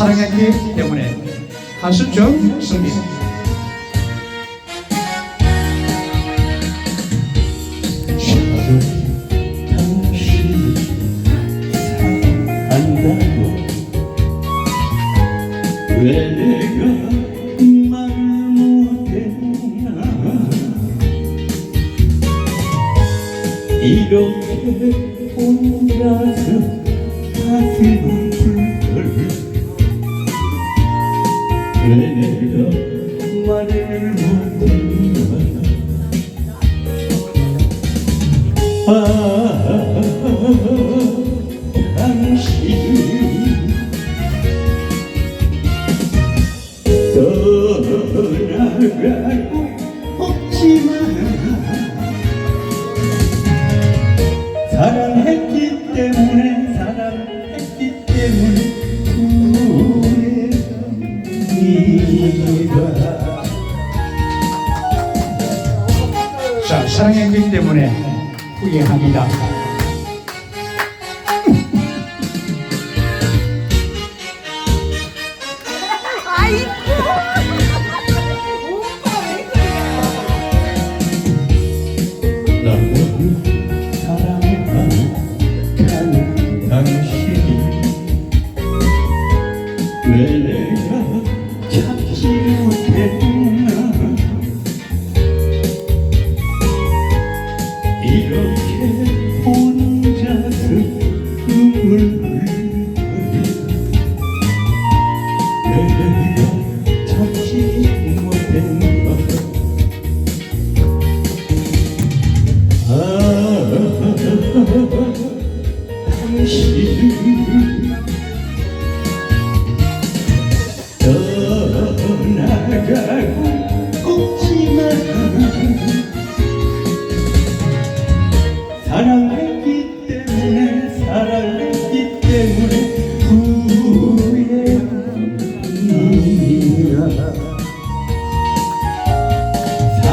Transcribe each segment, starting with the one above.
사랑했기 때문에 가수 정승민 왜 내가 말 못했나 이렇게 혼 내가 말을 못했나 아, 당신 떠나가고 없지만 사랑했기 때문에 사랑했기 때문에 후회합니다 당신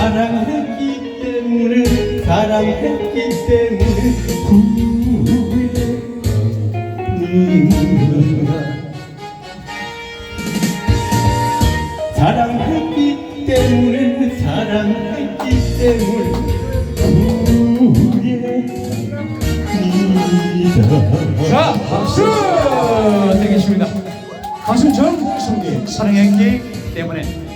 사랑했기 때문에 사랑했기 때문에 후회합니다 사랑했기 때문에 사랑했기 때문에 후회합니다 자 박수! 드리겠습니다. 가수 정승민 사랑했기 때문에